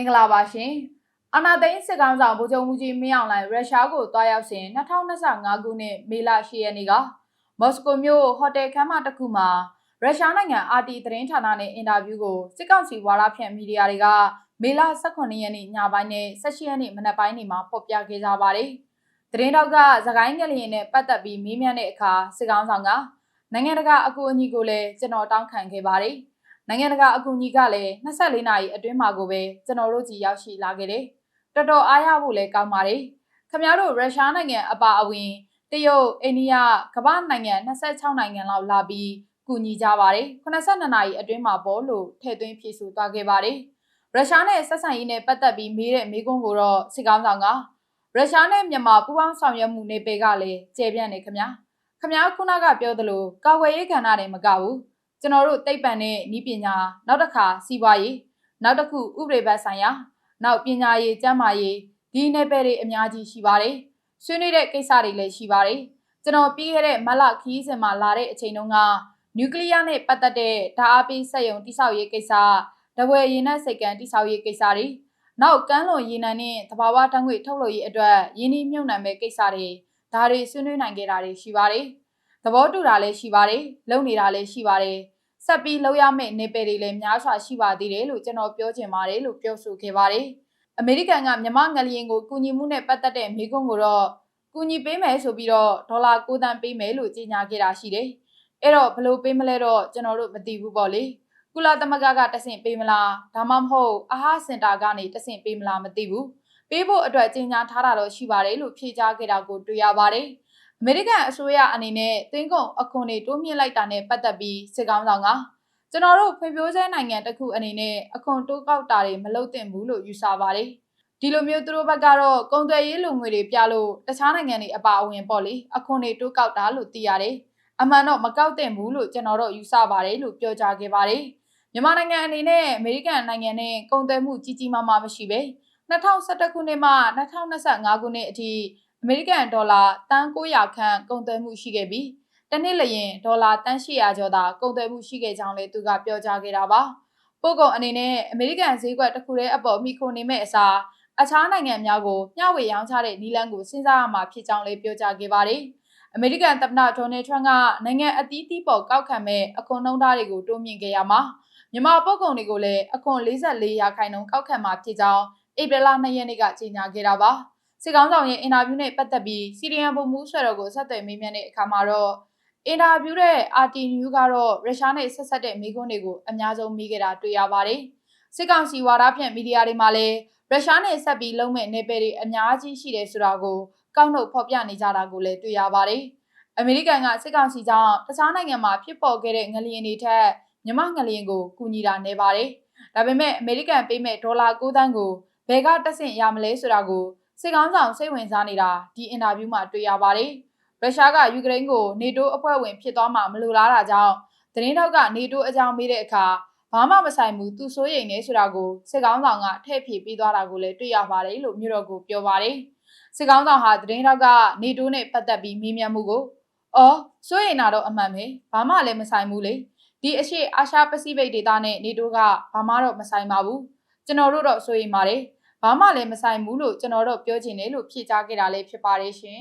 င်္ဂလာပါရှင်အာနာသိန်းစစ်ကောင်ဆောင်ဗိုလ်ချုပ်မှုကြီးမင်းအောင်လှိုင်ရုရှားကိုတွားရောက်စဉ်2025ခုနှစ်မေလ10ရက်နေ့ကမော်စကိုမြို့ဟိုတယ်ခန်းမတစ်ခုမှာရုရှားနိုင်ငံ RT သတင်းဌာနနဲ့အင်တာဗျူးကိုစစ်ကောင်စီဝါဒဖြန့်မီဒီယာတွေကမေလ18ရက်နေ့ညပိုင်းနဲ့18ရက်နေ့မနက်ပိုင်းတွေမှာဖော်ပြခဲ့ကြပါတယ်။သတင်းတောက်ကသခိုင်းငလျင်နဲ့ပတ်သက်ပြီးမေးမြန်းတဲ့အခါစစ်ကောင်ဆောင်ကနိုင်ငံတကာအကူအညီကိုလည်းကျွန်တော်တောင်းခံခဲ့ပါတယ်။ နိုင်ငံတကာအကူအညီကလည်း24နာရီအတွင်းမှာကိုပဲကျွန်တော်တို့ကြီးရောက်ရှိလာခဲ့တယ်။တော်တော်အားရဖို့လည်းကောင်းပါတယ်။ခင်ဗျားတို့ရုရှားနိုင်ငံအပါအဝင်တရုတ်အိန္ဒိယကမ္ဘာနိုင်ငံ26နိုင်ငံလောက်လာပြီးကူညီကြပါတယ်82နာရီအတွင်းမှာပေါ့လို့ထည့်သွင်းဖြည့်ဆို့သွားခဲ့ပါတယ်ရုရှားနဲ့ဆက်ဆံရေးနဲ့ပတ်သက်ပြီးမေးတဲ့မေးခွန်းကိုတော့စစ်ကောင်းဆောင်ကရုရှားနဲ့မြန်မာပူးပေါင်းဆောင်ရွက်မှုနေပေကလည်းကျေပြန့်နေခမညာခမညာခုနကပြောသလိုကာဝယ်ရေးကဏ္ဍတွေမကဘူး ကျွန်တော်တို့သိပ္ပံနဲ့ဤပညာနောက်တစ်ခါစီးပွားရေးနောက်တစ်ခုဥပဒေဘတ်ဆိုင်ရာနောက်ပညာရေးကျန်းမာရေးဒီနယ်ပယ်တွေအများကြီးရှိပါတယ်ဆွေးနွေးတဲ့ကိစ္စတွေလည်းရှိပါတယ်ကျွန်တော်ပြီးခဲ့တဲ့မလခီးစင်မှာလာတဲ့အချိန်တုန်းကနျူကလ িয়ার နဲ့ပတ်သက်တဲ့ဓာတ်အားပေးစက်ရုံတိစောက်ရေးကိစ္စတပွဲရေနက်စိတ်ကန်တိစောက်ရေးကိစ္စတွေနောက်ကမ်းလွန်ရေနံနဲ့သဘာဝဓာတ်ငွေထုတ်လုပ်ရေးအတွက်ရင်းနှီးမြှုပ်နှံမဲ့ကိစ္စတွေဒါတွေဆွေးနွေးနိုင်ခဲ့တာတွေရှိပါတယ်။ သဘောတူတာလည်းရှိပါတယ်။လုပ်နေတာလည်းရှိပါတယ်။ဆက်ပြီးလုပ်ရမယ့်နေပယ်တွေလည်းများစွာရှိပါသေးတယ်လို့ကျွန်တော်ပြောချင်ပါတယ်လို့ပြောဆိုခဲ့ပါတယ်။အမေရိကန်ကမြမငလျင်ကိုကူညီမှုနဲ့ပတ်သက်တဲ့မိကွန်းကိုတော့ကူညီပေးမယ်ဆိုပြီးတော့ဒေါ်လာ9သန်းပေးမယ်လို့ကြေညာခဲ့တာရှိတယ်။အဲ့တော့ဘလို့ပေးမလဲတော့ကျွန်တော်တို့မသိဘူးပေါ့လေ။ကုလသမဂ္ဂကတဆင့်ပေးမလားဒါမှမဟုတ်အာဟာစင်တာကနေတဆင့်ပေးမလားမသိဘူး။ပေးဖို့အတွက်ကြေညာထားတာတော့ရှိပါတယ်လို့ဖြေကြားခဲ့တာကိုတွေ့ရပါတယ်။ အမေရိကန်အစိုးရအနေနဲ့သွင်းကုန်အခွန်တွေတိုးမြင့်လိုက်တာနဲ့ပတ်သက်ပြီးစစ်ကောင်ဆောင်ကကျွန်တော်တို့ဖွံ့ဖြိုးဆဲနိုင်ငံတစ်ခုအနေနဲ့အခွန်တိုးကောက်တာတွေမလုပ်သင့်ဘူးလို့ယူဆပါတယ်။ဒီလိုမျိုးသူတို့ဘက်ကတော့ကုန်သွယ်ရေးလူငွေတွေပြလို့တခြားနိုင်ငံတွေအပါအဝင်ပေါ့လေအခွန်တွေတိုးကောက်တာလို့သိရတယ်။အမှန်တော့မကောက်သင့်ဘူးလို့ကျွန်တော်တို့ယူဆပါတယ်လို့ပြောကြားခဲ့ပါတယ်။မြန်မာနိုင်ငံအနေနဲ့အမေရိကန်နိုင်ငံနဲ့ကုန်သွယ်မှုကြီးကြီးမားမားမရှိပဲ2011ခုနှစ်မှ2025ခုနှစ်အထိ အမေရိကန်ဒေါ်လာတန်900ခန့်ကုန်သွယ်မှုရှိခဲ့ပြီးတနည်းလျင်ဒေါ်လာတန်800ကျော်သာကုန်သွယ်မှုရှိခဲ့ကြောင်းလည်းသူကပြောကြားခဲ့တာပါ။ပို့ကုန်အနေနဲ့အမေရိကန်ဈေးကွက်တစ်ခုတည်းအပေါ်မိခိုနေမဲ့အစားအခြားနိုင်ငံများကိုမျှဝေရောင်းချတဲ့နီလန်းကိုစဉ်းစားရမှာဖြစ်ကြောင်းလည်းပြောကြားခဲ့ပါတယ်။အမေရိကန်သမ္မတဒေါ်နယ်ထရန့်ကနိုင်ငံအသီးသီးပေါ်ကောက်ခံမဲ့အခွန်နှုန်းထားတွေကိုတိုးမြင့်ခဲ့ရမှာမြန်မာပုဂ္ဂိုလ်တွေကိုလည်းအခွန်44ရာခိုင်နှုန်းကောက်ခံမှာဖြစ်ကြောင်းဧပြီလ2ရက်နေ့ကကြေညာခဲ့တာပါ။ စစ်ကောင်းဆောင်ရဲ့အင်တာဗျူးနဲ့ပတ်သက်ပြီးစီရီယန်ဗိုလ်မှူးဆွဲတော်ကိုဆက်သွယ်မေးမြန်းတဲ့အခါမှာတော့အင်တာဗျူးတဲ့ RT News ကတော့ရုရှားနဲ့ဆက်ဆက်တဲ့မိကွန်းတွေကိုအများဆုံးမိခဲ့တာတွေ့ရပါတယ်။စစ်ကောင်စီဝါဒဖြန့်မီဒီယာတွေမှာလည်းရုရှားနဲ့ဆက်ပြီးလုံးမဲ့နေပယ်တွေအများကြီးရှိတယ်ဆိုတာကိုကောက်နှုတ်ဖော်ပြနေကြတာကိုလည်းတွေ့ရပါတယ်။အမေရိကန်ကစစ်ကောင်စီကြောင့်တခြားနိုင်ငံမှာဖြစ်ပေါ်ခဲ့တဲ့ငလျင်တွေထက်မြမငလျင်ကိုကူညီတာနေပါတယ်။ဒါပေမဲ့အမေရိကန်ပေးမဲ့ဒေါ်လာ9သန်းကိုဘယ်ကတက်ဆင့်ရမလဲဆိုတာကို စစ်ကောင်ဆောင်စိတ်ဝင်စားနေတာဒီအင်တာဗျူးမှာတွေ့ရပါတယ်။ရုရှားကယူကရိန်းကိုနေတိုးအဖွဲ့ဝင်ဖြစ်သွားမှမလိုလားတာကြောင့်သတင်းထောက်ကနေတိုးအကြောင်းမေးတဲ့အခါဘာမှမဆိုင်ဘူးသူစိုးရိမ်နေဆိုတာကိုစစ်ကောင်းဆောင်ကထည့်ဖြည့်ပေးသွားတာကိုလည်းတွေ့ရပါတယ်လို့မြို့တော်ကိုပြောပါတယ်စစ်ကောင်းဆောင်ဟာသတင်းထောက်ကနေတိုးနဲ့ပတ်သက်ပြီးမေးမြန်းမှုကိုအော်စိုးရိမ်တာတော့အမှန်ပဲဘာမှလည်းမဆိုင်ဘူးလေဒီအရှိအာရှပစိဖိတ်ဒေသနဲ့နေတိုးကဘာမှတော့မဆိုင်ပါဘူးကျွန်တော်တို့တော့စိုးရိမ်ပါတယ် ဘာမှလည်းမဆိုင်ဘူးလို့ကျွန်တော်တို့ပြောချင်တယ်လို့ဖြေကြားခဲ့တာလည်းဖြစ်ပါတယ်ရှင်